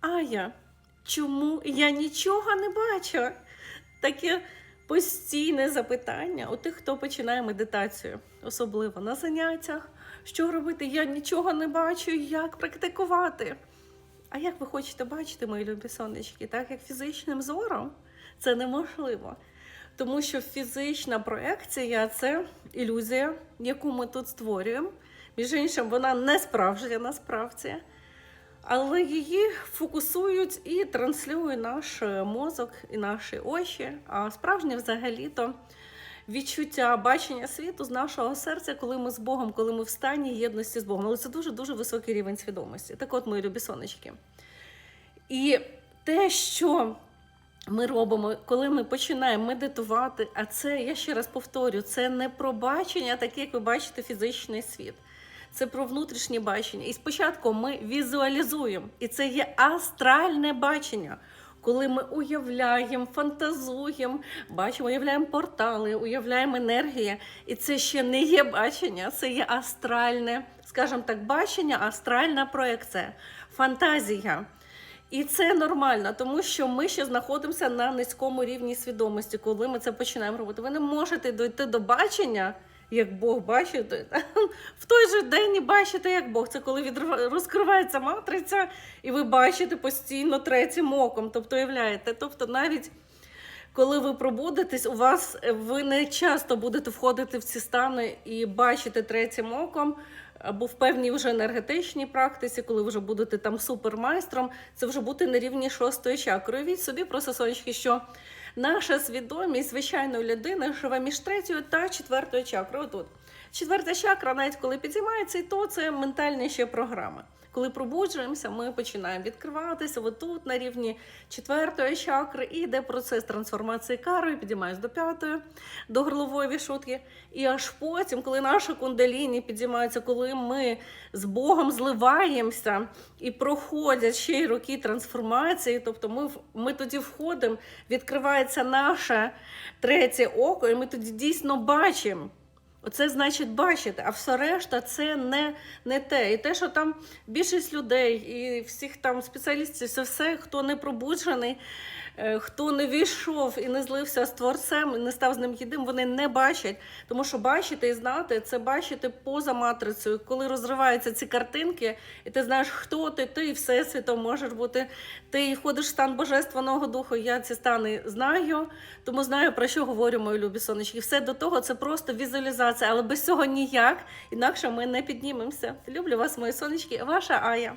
Ая, чому я нічого не бачу? Таке постійне запитання у тих, хто починає медитацію, особливо на заняттях. Що робити? Я нічого не бачу, як практикувати. А як ви хочете бачити, мої любі сонечки, так як фізичним зором це неможливо. Тому що фізична проекція це ілюзія, яку ми тут створюємо. Між іншим, вона не справжня насправді, але її фокусують і транслює наш мозок і наші очі. А справжнє взагалі-то відчуття бачення світу з нашого серця, коли ми з Богом, коли ми в стані єдності з Богом. Але це дуже дуже високий рівень свідомості. Так от, мої любі сонечки. І те, що ми робимо, коли ми починаємо медитувати, а це, я ще раз повторю, це не про бачення, таке, як ви бачите, фізичний світ. Це про внутрішнє бачення. І спочатку ми візуалізуємо, і це є астральне бачення. Коли ми уявляємо, фантазуємо, бачимо, уявляємо портали, уявляємо енергії, і це ще не є бачення, це є астральне, скажімо так, бачення, астральна проекція, фантазія. І це нормально, тому що ми ще знаходимося на низькому рівні свідомості, коли ми це починаємо робити. Ви не можете дойти до бачення, як Бог бачить, в той же день і бачите, як Бог. Це коли відрив- розкривається матриця, і ви бачите постійно третім оком. Тобто, уявляєте, тобто навіть. Коли ви пробудетесь, у вас ви не часто будете входити в ці стани і бачити третім оком, або в певній вже енергетичній практиці, коли ви вже будете там супермайстром, це вже бути на рівні шостої чакри. Уявіть собі просто сонечки, що наша свідомість звичайної людини живе між третьою та четвертою чакрою. Отут. Четверта чакра, навіть коли підіймається, то це ментальні ще програми. Коли пробуджуємося, ми починаємо відкриватися отут на рівні четвертої чакри, і йде процес трансформації кари, підіймаюсь до п'ятої, до горлової вішутки. І аж потім, коли наша кундаліні підіймається, коли ми з Богом зливаємося і проходять ще й роки трансформації, тобто ми, ми тоді входимо, відкривається наше третє око, і ми тоді дійсно бачимо. Оце значить бачити, а все решта це не, не те. І те, що там більшість людей і всіх там спеціалістів, це все, хто не пробуджений, е, хто не війшов і не злився з творцем, і не став з ним єдиним, вони не бачать. Тому що бачити і знати це бачити поза матрицею, коли розриваються ці картинки, і ти знаєш, хто ти, ти і всесвітом можеш бути. Ти ходиш в стан божественного духу. Я ці стани знаю, тому знаю про що говорю, мої любі сонечки. Все до того це просто візуалізація, але без цього ніяк, інакше ми не піднімемося. Люблю вас, мої сонечки, ваша Ая.